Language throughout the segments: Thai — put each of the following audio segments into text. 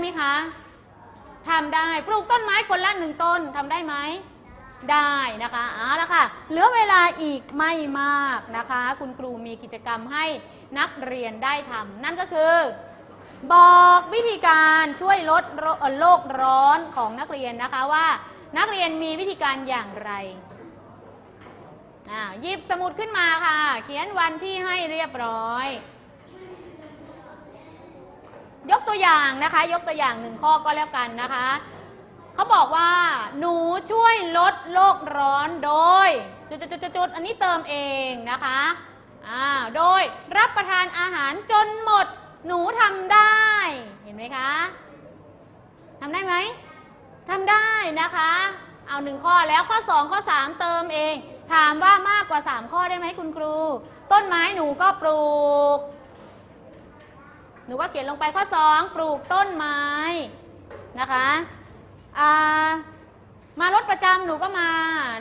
ไหมคะทำได้ปลูกต้นไม้คนละหนึ่งต้นทำได้ไหมได้นะคะเอาละค่ะ เหลือเวลาอีกไม่มากนะคะ คุณครูมีกิจกรรมให้นักเรียนได้ทำนั่นก็คือ บอกวิธีการช่วยลดโรเอ่อโลกร้อนของนักเรียนนะคะว่า นักเรียนมีวิธีการอย่างไรอ่าหยิบสมุดขึ้นมาค่ะ เขียนวันที่ให้เรียบร้อย ยกตัวอย่างนะคะ ยกตัวอย่างหนึ่งข้อก็แล้วกันนะคะเขาบอกว่า หนูช่วยลดโลกร้อนโดยจุดๆๆอันนี้เติมเองนะคะอ่าโดยรับประทานอาหารจนหมดหนูทำได้เห็นไหมคะทำได้ไหมทำได้นะคะ เอาหนึ่งข้อแล้วข้อ 2 ข้อ 3 เติมเอง ถามว่ามากกว่า 3 ข้อได้ไหมคุณครู ต้นไม้หนูก็ปลูก หนูก็เขียนลงไปข้อ 2 ปลูกต้นไม้นะคะามารถประจำหนูก็มา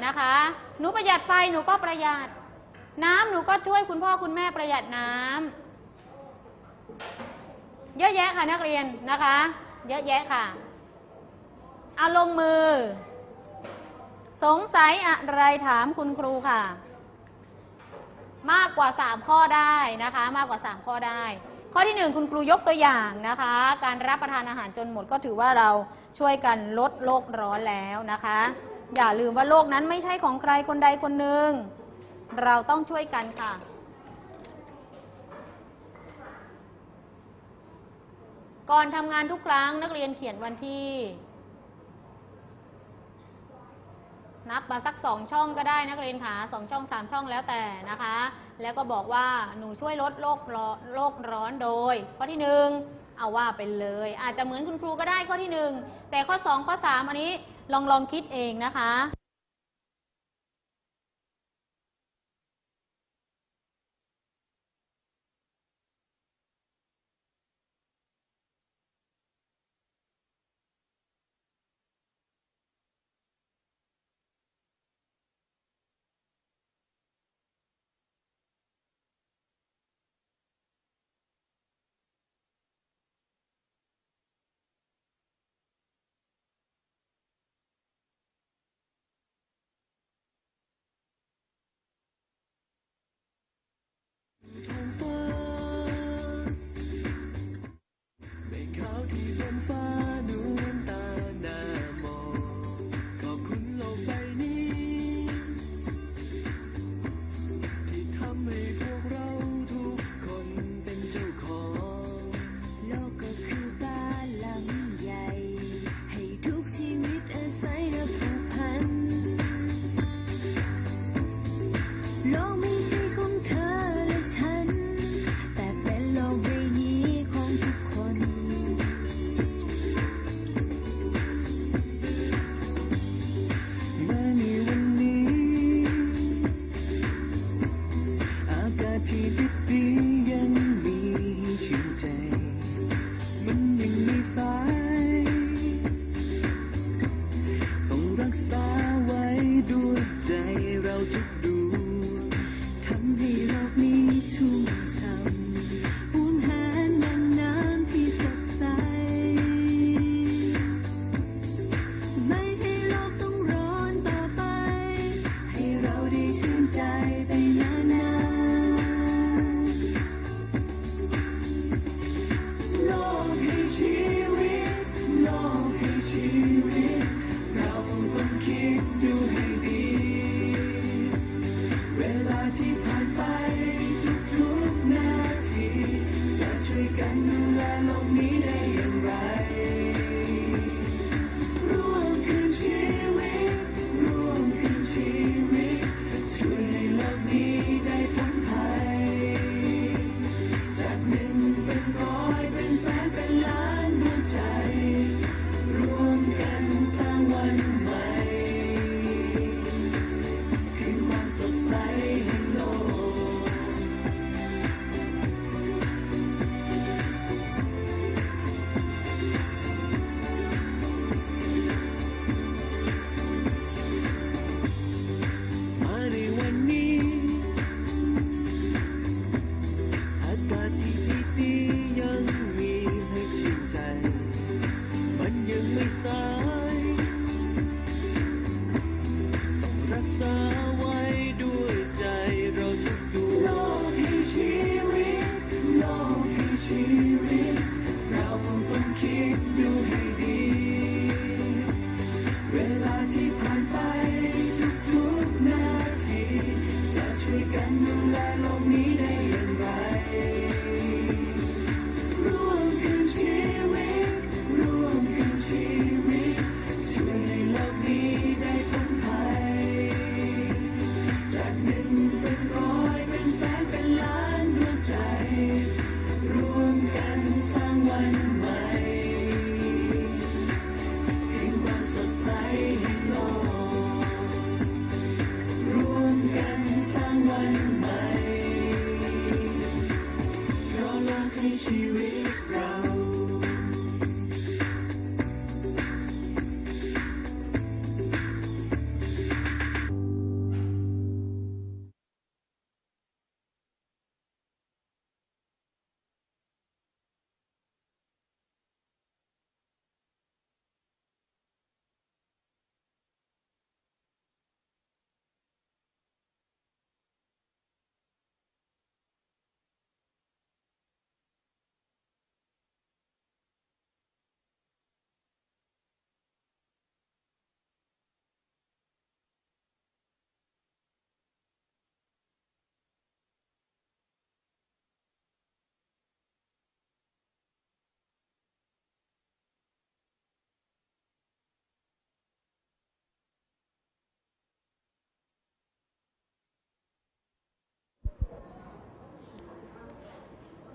นะคะ หนูประหยัดไฟหนูก็ประหยัด น้ำหนูก็ช่วยคุณพ่อคุณแม่ประหยัดน้ำเยอะแยะค่ะนักเรียนนะคะ เยอะแยะค่ะ เอาลงมือ สงสัยอะไรถามคุณครูค่ะ มากกว่า 3 ข้อได้นะคะ มากกว่า 3 ข้อได้ ข้อที่ 1 คุณครูยกตัวอย่างนะคะ การรับประทานอาหารจนหมดก็ถือว่าเราช่วยกันลดโลกร้อนแล้วนะคะ อย่าลืมว่าโลกนั้นไม่ใช่ของใครคนใดคนหนึ่ง เราต้องช่วยกันค่ะก่อนทำงานทุกครั้งนักเรียนเขียนวันที่ นับมาสักสองช่องก็ได้นักเรียนค่ะสองช่องสามช่องแล้วแต่นะคะ แล้วก็บอกว่าหนูช่วยลดโลกร้อนโลกร้อนโดย ข้อที่หนึ่งเอาว่าไปเลย อาจจะเหมือนคุณครูก็ได้ข้อที่หนึ่งแต่ข้อสองข้อสามอันนี้ลองลองคิดเองนะคะ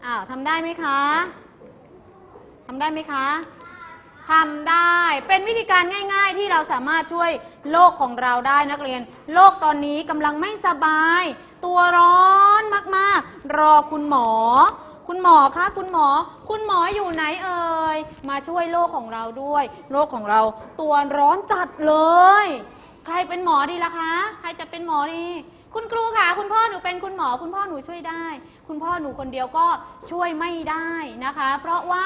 อ้าวทำได้ไหมคะทำได้ไหมคะทำได้ เป็นวิธีการง่าย ๆ ที่เราสามารถช่วยโลกของเราได้นักเรียน โลกตอนนี้กำลังไม่สบาย ตัวร้อนมากๆ รอคุณหมอ คุณหมอคะคุณหมอ คุณหมออยู่ไหนเอ่ย มาช่วยโลกของเราด้วย โลกของเราตัวร้อนจัดเลย ใครเป็นหมอดีล่ะคะ ใครจะเป็นหมอดี คุณครูค่ะ คุณพ่อหนูเป็นคุณหมอ คุณพ่อหนูช่วยได้ คุณพ่อหนูคนเดียวก็ช่วยไม่ได้นะคะ เพราะว่า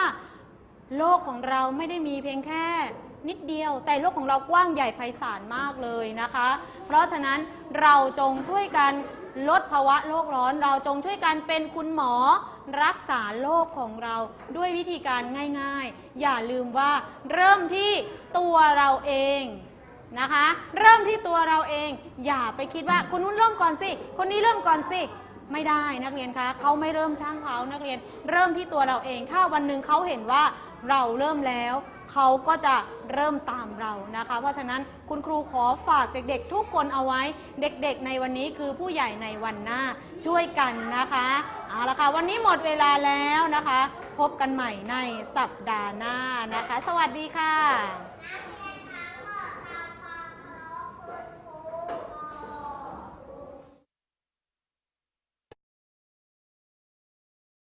โลกของเราไม่ได้มีเพียงแค่นิดเดียว แต่โลกของเรากว้างใหญ่ไพศาลมากเลยนะคะ เพราะฉะนั้นเราจงช่วยกันลดภาวะโลกร้อน เราจงช่วยกันเป็นคุณหมอรักษาโลกของเราด้วยวิธีการง่ายๆ อย่าลืมว่าเริ่มที่ตัวเราเอง นะคะ เริ่มที่ตัวเราเอง อย่าไปคิดว่าคนนู้นเริ่มก่อนสิ คนนี้เริ่มก่อนสิ ไม่ได้นักเรียนคะเขาไม่เริ่มช่างเขานักเรียน เริ่มที่ตัวเราเอง ถ้าวันหนึ่งเขาเห็นว่าเราเริ่มแล้วเขาก็จะเริ่มตามเรานะคะ เพราะฉะนั้นคุณครูขอฝากเด็กๆ ทุกคนเอาไว้ เด็กๆ ในวันนี้คือผู้ใหญ่ในวันหน้าช่วยกันนะคะเอาละค่ะวันนี้หมดเวลาแล้วนะคะ พบกันใหม่ในสัปดาห์หน้านะคะ สวัสดีค่ะ